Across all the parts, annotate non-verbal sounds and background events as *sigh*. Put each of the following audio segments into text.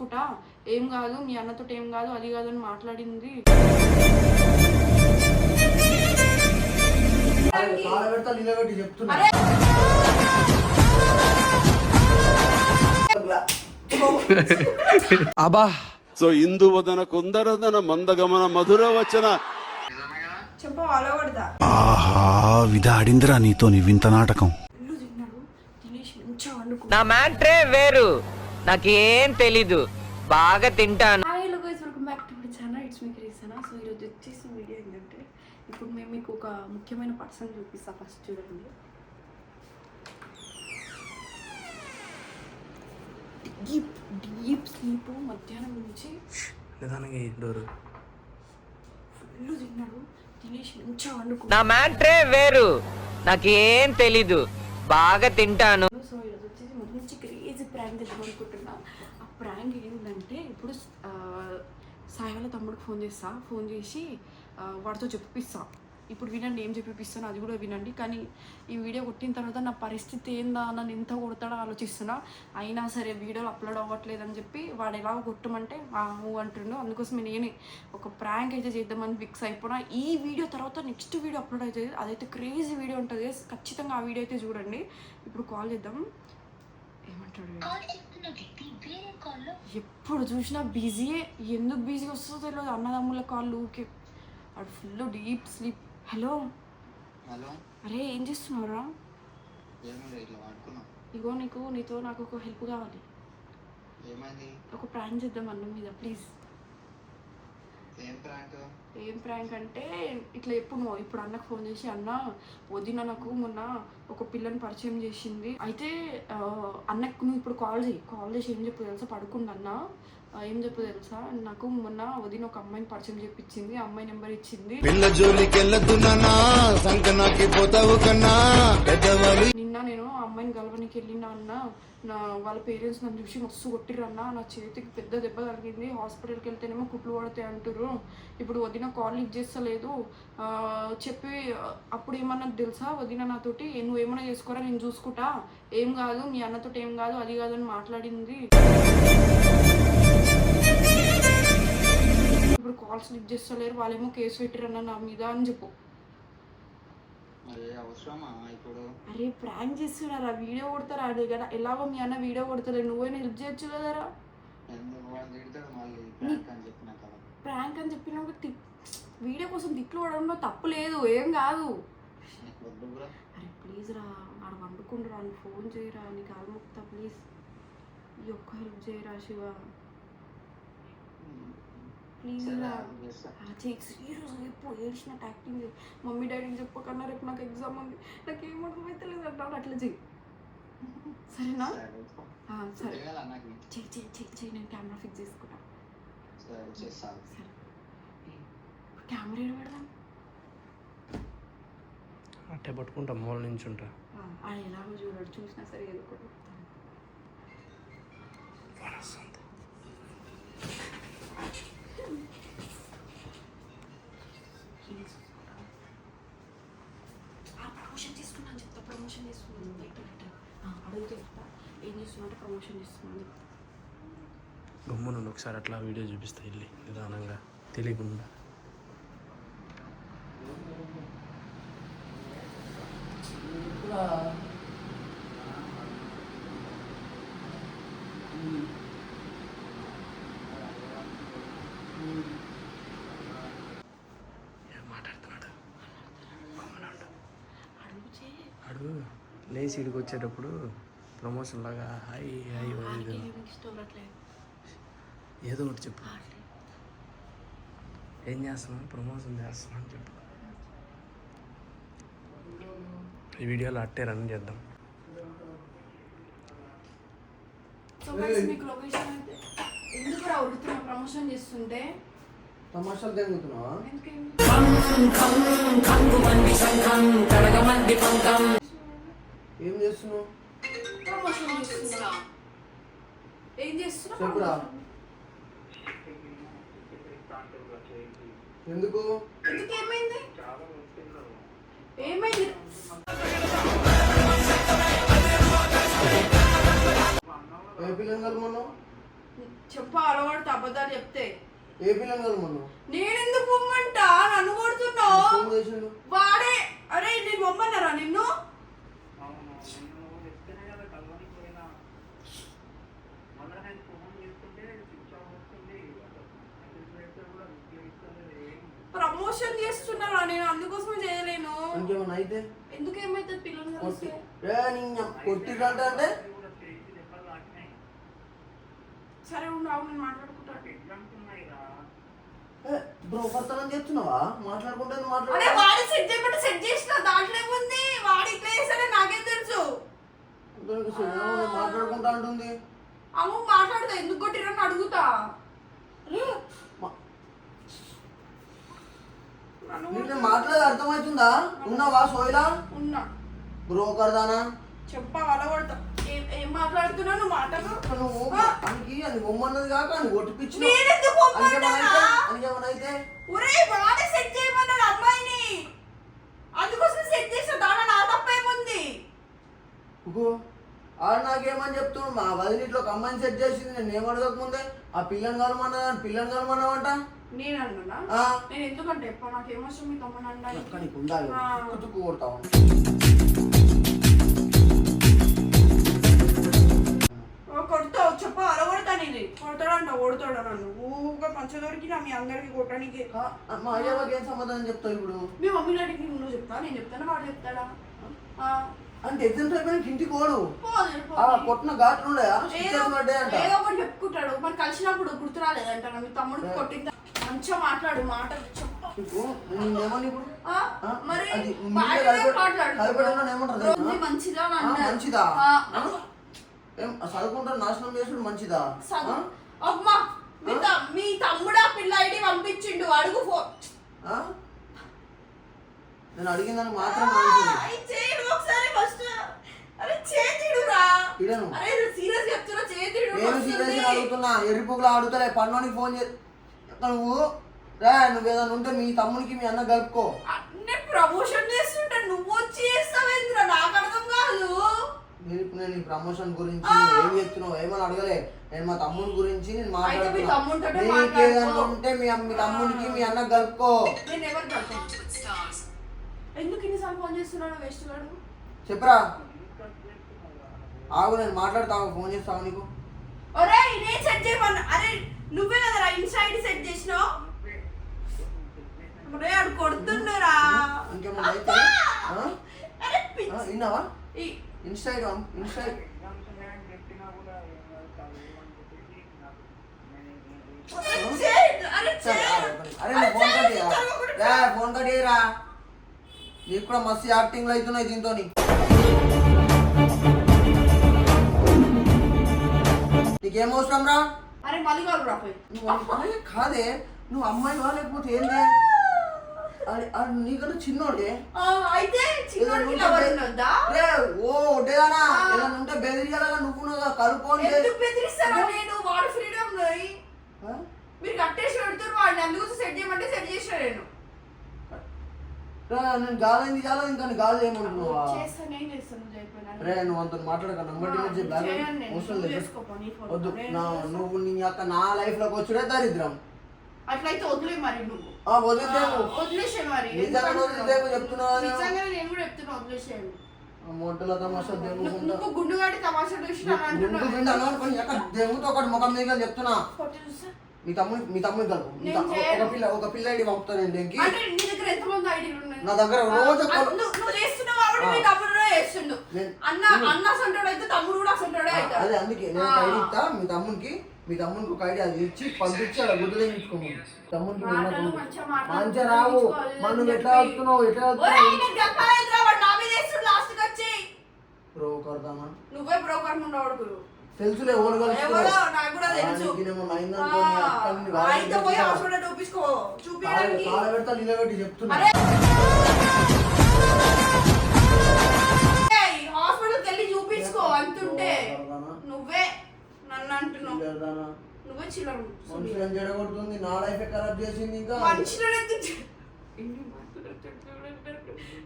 చూసుకుంటా? ఏం కాదు మీ అన్నతో ఏం కాదు అది కాదు అని మాట్లాడింది. అబ్బా. సో ఇందువదన కుందరదన మందగమన మధుర వచన. చెప్పు అలా కొడతా. ఆహా విధాడిందిరా నీతో నీ వింత నాటకం. నా మ్యాట్రే వేరు. నాకేం తెలీదు. బాగా తింటాను. Hi hello guys welcome back to my channel it's me క్రీసనా so ఈరోజు వచ్చేసి వీడియో ఏంటంటే ఇప్పుడు మేము మీకు ఒక ముఖ్యమైన పర్సన్ చూపిస్తా ఫస్ట్ చూడండి. డీప్ డీప్ స్లీప్ మధ్యాహ్నం నుంచి నిదానంగా డోరు ఫుల్ తిన్నాడు తినేసి మంచిగా వండుకో నా మ్యాట్రే వేరు. నాకేం తెలీదు. బాగా తింటాను. సో ఈరోజు వచ్చేసి మంచి క్రేజీ ప్రాంక్ చేద్దాం అనుకుంటున్నాం. ఆ ప్రాంక్ ఏంటంటే ఇప్పుడు సాయి వాళ్ళ తమ్ముడికి ఫోన్ చేస్తా. ఫోన్ చేసి వాడితో చెప్పిస్తా. ఇప్పుడు వినండి ఏం చెప్పిస్తాను అది కూడా వినండి. కానీ ఈ వీడియో కొట్టిన తర్వాత నా పరిస్థితి ఏందా? నన్ను ఎంత కొడతాడో? ఆలోచిస్తున్నా. అయినా సరే వీడియోలు అప్లోడ్ అవ్వట్లేదు అని చెప్పి వాడు ఎలా కొట్టమంటే ఆ అంటుండు. అందుకోసం నేనే ఒక ప్రాంక్ అయితే చేద్దామని ఫిక్స్ అయిపోయినా. ఈ వీడియో తర్వాత నెక్స్ట్ వీడియో అప్లోడ్ అవుతుంది. అదైతే క్రేజీ వీడియో ఉంటుంది. ఖచ్చితంగా ఆ వీడియో అయితే చూడండి. ఇప్పుడు కాల్ చేద్దాం. ఏమంటాడు? ఎప్పుడు చూసినా బిజీయే ఎందుకు బిజీ వస్తుందో తెలియదు. అన్నదమ్ముల కాళ్ళు ఊకే. వాడు full deep sleep hello hello అరే ఏం పడుకున్నాం. ఇగో నీకు నీతో నాకు ఒక హెల్ప్ కావాలి. ఏమైంది? ఒక ప్రాంక్ చేద్దాం అన్న మీద ప్లీజ్ ఏం ప్రాంక్ అంటే ఇట్లా ఎప్పుడు నువ్వు ఇప్పుడు అన్నకు ఫోన్ చేసి అన్న వదిన నాకు మొన్న ఒక పిల్లని పరిచయం చేసింది. అయితే అన్నకు నువ్వు ఇప్పుడు కాల్ చేయి. కాల్ చేసి ఏం చెప్పు తెలుసా? పడుకుండా అన్న. ఆ, ఏం చెప్పు తెలుసా? నాకు మొన్న వదిన ఒక అమ్మాయిని పరిచయం చేపించింది ఆ అమ్మాయి నెంబర్ ఇచ్చింది. పిల్ల జోలికెళ్ళద్దు నాన్నా సంకనాకి పోతావు కన్నా పెద్దవాళ్ళు నిన్న నేను ఆ అమ్మాయిని గలవనికి వెళ్ళిన అన్న నా వాళ్ళ పేరెంట్స్ నన్ను చూసి మస్తు కొట్టిరన్న నా చేతికి పెద్ద దెబ్బ తగిలింది. హాస్పిటల్కి వెళ్తేనేమో కుట్లు పడతాయి అంటారు ఇప్పుడు వదిన కాల్ లిఫ్ట్ చేస్తలేదు. చెప్పి అప్పుడు ఏమన్నా తెలుసా వదిన నాతోటి? నువ్వు ఏమైనా చేసుకోరా నేను చూసుకుంటా. ఏం కాదు మీ అన్నతోటి ఏం కాదు అది కాదు అని మాట్లాడింది. ఇప్పుడు కాల్స్ లిఫ్ట్ చేస్తలేరు వాళ్ళేమో కేసు పెట్టిరన్న నా మీద అని చెప్పు. అరే ప్రాంక్ చేస్తున్నారా? వీడియో కొడతారా? అదే కదా. ఎలాగో మీ అన్న వీడియో కొడతలే. నువ్వైనా హెల్ప్ చేయొచ్చు కదరా ప్రాంక్ అని చెప్పిన అని చెప్పినాక వీడియో కోసం తిట్లు పడడంలో తప్పు లేదు. ఏం కాదు. అరే ప్లీజ్ రా. ఆడ వండుకుంటురా నువ్వు ఫోన్ చేయరా? నీకు ఆల్మొక్తా ప్లీజ్ ఈ ఒక్క హెల్ప్ చేయరా శివ? ప్లీజ్ సరే రా చేస్తా సీరియస్ చెప్పు ఏడ్చినట్టు యాక్టింగ్ చేయి మమ్మీ డాడీకి చెప్పకన్నా రేపు నాకు ఎగ్జామ్ ఉంది. నాకు ఏం అర్థమైతలేదు అంటాడు అట్లా చెయ్యి సరేనా? సరే. ఆ, సరే. కదా నాకు చెయ్యి చెయ్యి చెయ్యి చెయ్యి నేను కెమెరా ఫిక్స్ చేసుకుంటా. సరే కెమెరా ఏడు పెడదాం అట్టే పట్టుకుంటా మూల నుంచి ఉంటా ఆ, ఆ ఎలాగో చూడడు చూసినా సరే ఏదో ఒకటి చెప్తాను. చెప్తా గమ్మునుండి ఒకసారి అట్లా వీడియో చూపిస్తా వెళ్ళి నిదానంగా తెలియకుండా. మాట్లాడుతున్నాడు? అడుగు లేచి ఇడికి వచ్చేటప్పుడు ప్రమోషన్ లాగా హాయ్ హాయ్ ఇష్టం రావట్లేదు ఏదో ఒకటి చెప్పు. ఏం చేస్తున్నాం ప్రమోషన్ చేస్తున్నాం అని చెప్పు. ఈ వీడియోలో అట్టే రన్ చేద్దాం. ఎందుకు రా ఉడుతున్నా ప్రమోషన్ చేస్తుంటే? ఎందుకేమి ఏం చేస్తున్నావు? ప్రమోషన్ చేస్తున్నా ఏం చేస్తున్నా. ఎందుకు? ఎందుకు ఏమైంది? ఏమైంది ఏ పిల్లలు కలమన్నావు చెప్ప అలవాడితే అబద్ధాలు చెప్తే. ఏ పిల్లని కదా మనం నేనెందుకు పొమ్మంటా? నన్ను కొడుతున్నావు? వాడే. అరే నేను పొమ్మన్నారా నిన్ను అవును నేను చెప్తేనే కదా కలవనికి పోయినా మళ్ళీ నేను ఫోన్ చేసుకుంటే స్విచ్ ఆఫ్ వస్తుంది మెసేజ్ పెడితే కూడా రిప్లై ఇస్తలేదు ఏం ప్రమోషన్ చేస్తున్నారా? నేను అందుకోసమే చేయలేను. ఇంకేమన్నా అయితే? ఎందుకు ఏమైతుంది పిల్లలు కలిస్తే? కొట్టిరంట అంటే? సరే ఉండు అవును నేను మాట్లాడుకుంటాను ఎగ్జామ్స్ ఉన్నాయి రా బ్రోకర్ తనం చెప్తున్నావా మాట్లాడుకుంటే అరే మాట్లాడు వాడి సెట్ చేయమంటే సెట్ చేసిన దాంట్లో ఏముంది? వాడి ఇట్లా చేస్తాడే నాకేం తెలుసు. మాట్లాడుకుంటా అంటుంది. అమ్మ మాట్లాడతా ఎందుకు కొట్టిరని అడుగుతా అరే, మా- నన్ను నీకు నేను మాట్లాడేది అర్థమవుతుందా? ఉన్నావా సోయిలా? ఉన్నా. బ్రోకర్ దానా? చెప్పా అలవాడతా. ఏం మాటలు? నువ్వు. అనికి అని బొమ్మన్నది కాక అని ఒట్టిపించిన నేనెందుకు పొమ్మంటానా? అనికేమనైతే ఒరే వాడే సెట్ చేయమన్నాడు అమ్మాయిని. అందుకోసం సెట్ చేసిన దాని? నా తప్పేముంది? ఆడు నాకేమని చెప్తున్నాడు? మా వదిలిట్లో ఒక అమ్మాయిని సెట్ చేసింది నేను ఏమడదక ముందే ఆ పిల్లని కలమన్నా పిల్లని కలమన్నావంట? నేను అన్నా. నేను ఎందుకంటే ఎప్పుడు నాకు ఏమవసరం మీ తమ్ముడు తుక్కు కొడతావు? కొడతావు చెప్ప అలగొడతా నేను కొడతాడంట ఓడతాడు నన్ను. ఊగా పంచ దొరికినా మీ అందరికి కొట్టడానికి. మా అయ్యకి ఏం సమాధానం చెప్తావు ఇప్పుడు? మీ మమ్మీని అడిగి నువ్వు చెప్తా నేను చెప్తాను? వాడు చెప్తాడా? అంటే ఎగ్జామ్స్ అయిపోయిన ఆ పోదు. కొట్టిన ఘాట్లు ఏదో అంట ఒకటి చెప్పుకుంటాడు. మరి కలిసినప్పుడు గుర్తు రాలేదంట మీ తమ్ముడు కొట్టిందా మంచిగా మాట్లాడు మాటలు? మరి మంచిదా. మంచిదా? చదువుకుంటా నాశనం చేసుడు మంచిదా? అమ్మా మీ తమ్ముడు పిల్ల ఐడి పంపించిండు అడుగు ఫో ఆ? నేను మాత్రం మంచిది అరే చేయడు ఒకసారి ఫస్ట్ అరే చేతిడురా. అరే సీరియస్ చెప్తున్నా చేతిడు నేను సీరియస్ అడుగుతున్నా ఎర్రిపుగులు ఆడుతలే పన్నోనికి ఫోన్ చే నువ్వు రా నువ్వు ఏదైనా ఉంటే మీ తమ్మునికి మీ అన్న కలుపుకో. నేను ప్రమోషన్ చేస్తుంటే నువ్వు వచ్చి చేస్తావేంద్రా నాకు అర్థం కాదు. నేను ఇప్పుడు నేను ఈ ప్రమోషన్ గురించి ఏం చెప్తున్నావు? ఏమని అడగలే? నేను మా తమ్ముని గురించి నేను మాట్లాడుతున్నా. ఉంటే మీ మీ తమ్మునికి మీ అన్న కలుపుకో. నేను ఎవరు కడతాను ఎందుకు ఇన్నిసార్లు ఫోన్ చేస్తున్నాడు వేస్ట్ గాడు చెప్పరా. ఆగు నేను మాట్లాడతావు ఫోన్ చేస్తావు నీకు? ఒరే నేను సెట్ చేయమన్నా. అరే నువ్వే కదరా ఇన్స్టా ఐడి సెట్ చేసినావు? ఒరే ఆడు కొడుతుండురా. విన్నావా? ఈ- ఇన్స్టా అరే నువ్వు ఫోన్ కట్ చేయరా చదవకూడదు. ఏ, ఫోన్ కట్ చేయరా నీకు కూడా మస్తు యాక్టింగ్లు అవుతున్నాయి దీంతో నీకేం అవసరం రా? అరే మళ్ళీ కాదు రాపోయి నువ్వు అమ్మాయి కాదే నువ్వు అమ్మాయి లేకపోతే ఏందే? నీకన్నా చిన్నోడే. అయితే రే ఓ ఒడ్డేదానా. ఏదైనా ఉంటే బెదిరియాలగా నువ్వు బెదిరిస్తారా నేను? వాడు ఫ్రీడమ్? మీరు కట్టేసి పెడుతున్నారు వాడిని అందుకోసం సెట్ చేయమంటే సెట్ చేసిన నేను. నేను గాలైంది గాలి ఇంకా గాలి చెప్పినా రే నువ్వు అంత మాట్లాడక నంబర్. వద్దు. నా. నువ్వు నీ యొక్క నా లైఫ్లోకి వచ్చుడే దరిద్రం. అట్లయితే వదిలే మరి నువ్వు. ఆ వదిలేవు వదిలేసే మరి. నిజంగా వదిలేవు చెప్తున్నావా నేను? నిజంగా నేను కూడా చెప్తున్నా వదిలేసేయండి మొట్టల తమాషా దేవుకుంటా నువ్వు గుండుగాడి తమాషా చూసి నన్ను గుండు ఎక్కడ దేవుతో ఒకటి ముఖం మీద చెప్తున్నా. మీ తమ్ముని మీ తమ్ముని కలుపు మీ నేను తమ్ము- చేయను. ఒక పిల్ల ఒక పిల్ల ఐడి పంపుతాను నేను. అంటే నీ దగ్గర ఎంతమంది ఐడీలు ఉన్నాయి? నా దగ్గర రోజు ఒక- నువ్వు నువ్వు చేస్తున్నావు కాబట్టి మీ ఆ. తమ్ముడు కూడా చేస్తుండు. నేను- అన్న అన్న అసంటాడు అయితే తమ్ముడు కూడా అసంటాడే అదే అవుతాడు. అందుకే నేను ఒక ఐడి ఇస్తా మీ తమ్మునికి మీ తమ్మునికి ఒక ఐడి అది ఇచ్చి పంపించి అలా గుడ్డలు తీసుకోమని తమ్మునికి మాటలు. మంచిగా మాట్లాడు, మంచిగా రావు. నువ్వు అని ఎట్లా చెప్పి. వస్తున్నావు? ఎట్లా ఒరేయ్, వస్తున్నావు? నీకు చెప్పాలేదురా, వాడు నా మీద వేస్తుండు లాస్ట్కి వచ్చి బ్రో కడతామా నువ్వే బ్రోకర్ ఉండవాడు తెలుసులే ఎవరు పెడతా. నిలబెట్టి చెప్తున్నా. హాస్పిటల్కి వెళ్ళి చూపించుకో అంతుంటే? నువ్వే నన్ను అంటున్నావు? నువ్వే చిల్లర మనుషులను చెడగొడుతుంది నా లైఫ్ ఖరాబ్ చేసింది ఇంకా. మనుషులను ఎందుకు చే- ఎన్ని మాటలు చెప్తున్నాడు?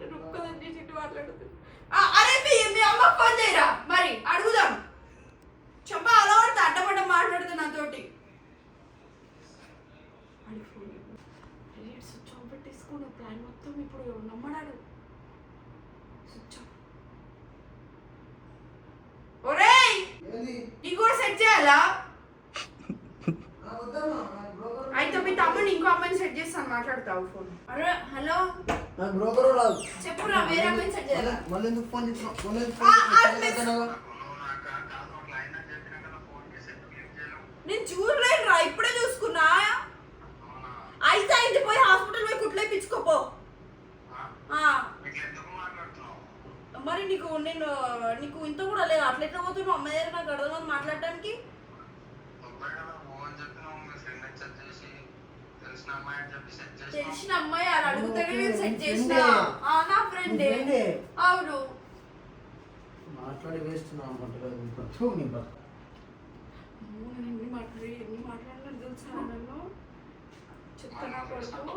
నేను ఒక్కదాన్ని చేసి ఇటు మాట్లాడుతున్నా. ఆ, అరే మీ మీ అమ్మకు ఫోన్ చేయరా? మరి అడుగుదాం. చెంప అలవాడితే అడ్డపడ్డ మాట్లాడుతూ నాతోటి. స్విచ్ ఆఫ్ పెట్టేసుకున్న ప్లాన్ మొత్తం ఇప్పుడు నమ్మడాడు? స్విచ్ ఆఫ్ ఒరేయ్! నీ కూడా సెట్ చేయాలా? అయితే మీ తమ్ముడు ఇంకో అమ్మాయిని సెట్ చేస్తాను మాట్లాడతావు ఫోన్. అరే హలో? నాకు చెప్పురా వేరే అమ్మాయిని సెట్ చేయాలి? నేను చూడలేను రా ఇప్పుడే చూసుకున్నా. అయితే అయితే పోయి హాస్పిటల్ పోయి కుట్లు వేయించుకోపో. ఆ. మరి నీకు నేను నీకు ఇంత కూడా లేదు. అట్లా ఎట్లా పోతున్నావు అమ్మాయి దగ్గర నాకు అర్థం మాట్లాడటానికి. తెలిసిన అమ్మాయి అలా అడుగుతానే నేను సెట్ చేసిన. నా ఫ్రెండే? అవును. మాట్లాడి వేస్తున్నావు అనుకుంటలేదు ఇప్పుడు థూ, నీ బతుకు. అమ్మో, నేను ఎన్ని మాట్లాడి ఎన్ని మాట్లాడినా తెలుసా నన్ను? చెప్తానా కొడుకు?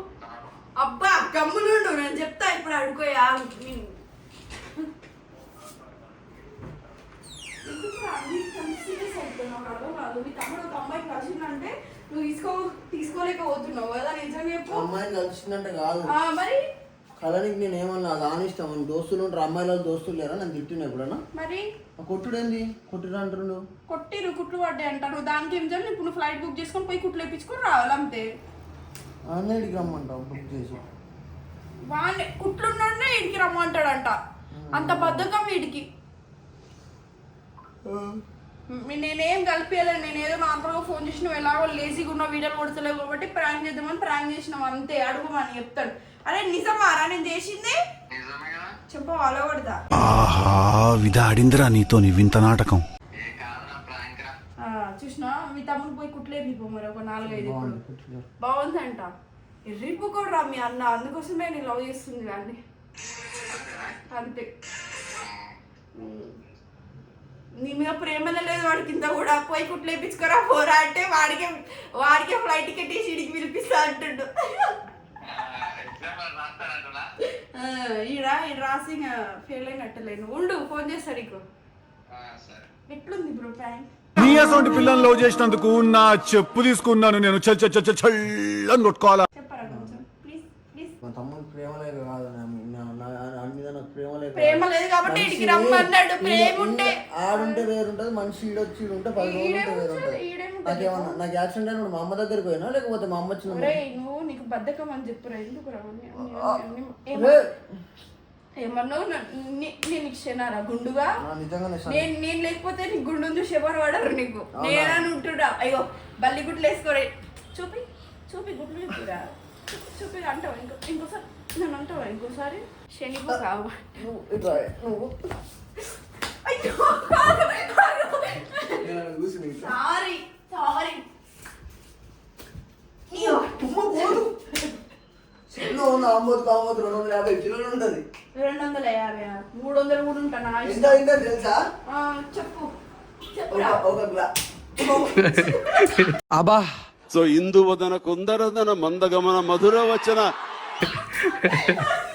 అబ్బా గమ్మునుండు నేను చెప్తా ఇప్పుడు అడుకోయా కలిసిందంటే నువ్వు తీసుకో తీసుకోలేకపోతున్నావు కదా నిజం చెప్పు. అమ్మాయిని కలిసిందంటే కాదు. మరి? కలనికి నేను ఏమన్నా అది ఇష్టం? దోస్తులు ఉంటారు అమ్మాయిల వాళ్ళు దోస్తులు లేరా? నన్ను తిట్టిన ఎప్పుడన్నా? మరి? కొట్టుడేంది? కొట్టుడు అంటుండు కొట్టిరు కుట్లు పడ్డాయి అంటారు. దానికి ఏం చేయాలి? ఇప్పుడు ఫ్లైట్ బుక్ చేసుకొని పోయి కుట్లు వేయించుకొని రావాలి అంతే. అన్నిటికి రమ్మంటావు? బుక్ చేసి. వాడిని కుట్లున్నాడే వీడికి రమ్మంటాడంట. అంత బద్ధకం వీడికి. నేనేం కలిపేయలేదు నేను ఏదో నార్మల్గా ఫోన్ చేసి నువ్వు ఎలాగో లేజీగా ఉన్న వీడియోలు కొడతలేవు కాబట్టి ప్రాంక్ చేద్దామని ప్రాంక్ చేసినాం అంతే. అడుగుమని చెప్తాడు. అరే నిజమారా నేను చేసింది? చెప్పు అలా కొడతా. ఆహా విధాడిందిరా నీతోని వింత నాటకం. ఆ, చూసినా? మీ తమ్ముడు పోయి కుట్లేపిపో మరి ఒక నాలుగైదు ఇప్పుడు. బాగుందంట. ఎర్రిపు కూడా రా మీ అన్న అందుకోసమే నేను లవ్ చేస్తుంది కానీ. అంతే. నీ మీద ప్రేమనే లేదు వాడికి ఇంత కూడా. పోయి కుట్లేపించుకోరా పోరా అంటే వాడికే వాడికే ఫ్లైట్ టికెట్ వేసి ఇడికి పిలిపిస్తా అంటుండు. ఈడ ఈడ ఫెయిల్ అయినట్టలేను ఉండు ఫోన్ చేస్తాడు నీకు. ఎట్లుంది బ్రో ప్రాంక్ నీ లవ్ చేసినందుకు నా చెప్పు తీసుకున్నాను నేను. చల్ చల్ చల్ చల్ చల్లని కొట్టుకోవాలా? చెప్పరా కొంచెం. ప్లీజ్ ప్లీజ్ మా తమ్ముడు ప్రేమ లేక కాదు ప్రేమ. లేదు కాబట్టి మనిషి ఇడికి రమ్మన్నాడు. ప్రేమ ఉంటే. ఆడుంటే వేరుంటది మనిషి ఈడొచ్చి ఈడుంటే పది రోజులు? వేరుంటది? నాకేమన్నా నాకు యాక్సిడెంట్ అయినప్పుడు మా అమ్మ దగ్గరికి పోయినా లేకపోతే మా అమ్మ వచ్చిన నువ్వు నీకు బద్ధకం అని చెప్పురా ఎందుకు రా అని- అని- అని- ఏమ- రే, ఏమన్నావు న- నీ- నేను ఇచ్చేనారా గుండుగా. నేను నేను లేకపోతే నీకు గుండు చూసి ఎవరు పడరు నీకు నేనని ఉంటుడా అయ్యో బల్లి గుడ్లు వేసుకోరే చూపి చూపి గుడ్లు చూపిరా చూపి అంటావా ఇంకో ఇంకోసారి నన్ను అంటావా ఇంకోసారి శనిపో కావు నువ్వు ఇట్లా నువ్వు అయ్యో నీకు సారీ సారీ చెల్లో ఉన్న ఆంబోతు కాంబోతు రెండు వందల యాభై కిలోలు ఉంటది రెండు వందల యాభై మూడు వందలు కూడా ఉంటాను ఎంత. అయిందో తెలుసా? చెప్పు. గ్లా. *laughs* సో ఇందువదన కుందరదన మందగమన మధుర వచన. *laughs*